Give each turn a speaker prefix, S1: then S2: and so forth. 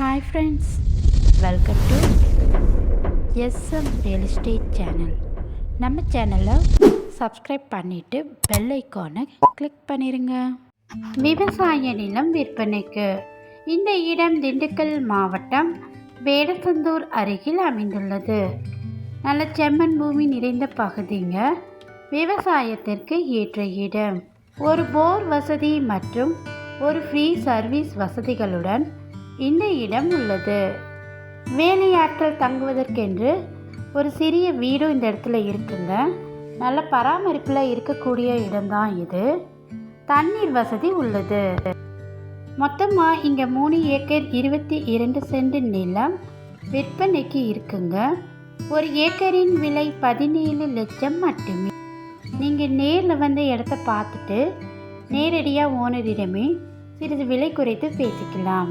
S1: Hi friends welcome to SM real estate channel நம்ம சேனலை subscribe பண்ணிவிட்டு பெல் ஐக்கானை கிளிக் பண்ணிடுங்க விவசாய நிலம் விற்பனைக்கு இந்த இடம் திண்டுக்கல் மாவட்டம் வேடசந்தூர் அருகில் அமைந்துள்ளது. நல்ல செம்மண் பூமி நிறைந்த பகுதிங்க. விவசாயத்திற்கு ஏற்ற இடம். ஒரு போர் வசதி மற்றும் ஒரு ஃப்ரீ சர்வீஸ் வசதிகளுடன் இந்த இடம் உள்ளது. வேலையாட்கள் தங்குவதற்கென்று ஒரு சிறிய வீடும் இந்த இடத்துல இருக்குங்க. நல்ல பராமரிப்பில் இருக்கக்கூடிய இடம்தான் இது. தண்ணீர் வசதி உள்ளது. மொத்தமாக இங்கே மூணு ஏக்கர் இருபத்தி இரண்டு சென்ட் நிலம் விற்பனைக்கு இருக்குங்க. ஒரு ஏக்கரின் விலை பதினேழு லட்சம் மட்டுமே. நீங்கள் நேரில் வந்து இடத்த பார்த்துட்டு நேரடியாக ஓனரிடமே சிறிது விலை குறைத்து பேசிக்கலாம்.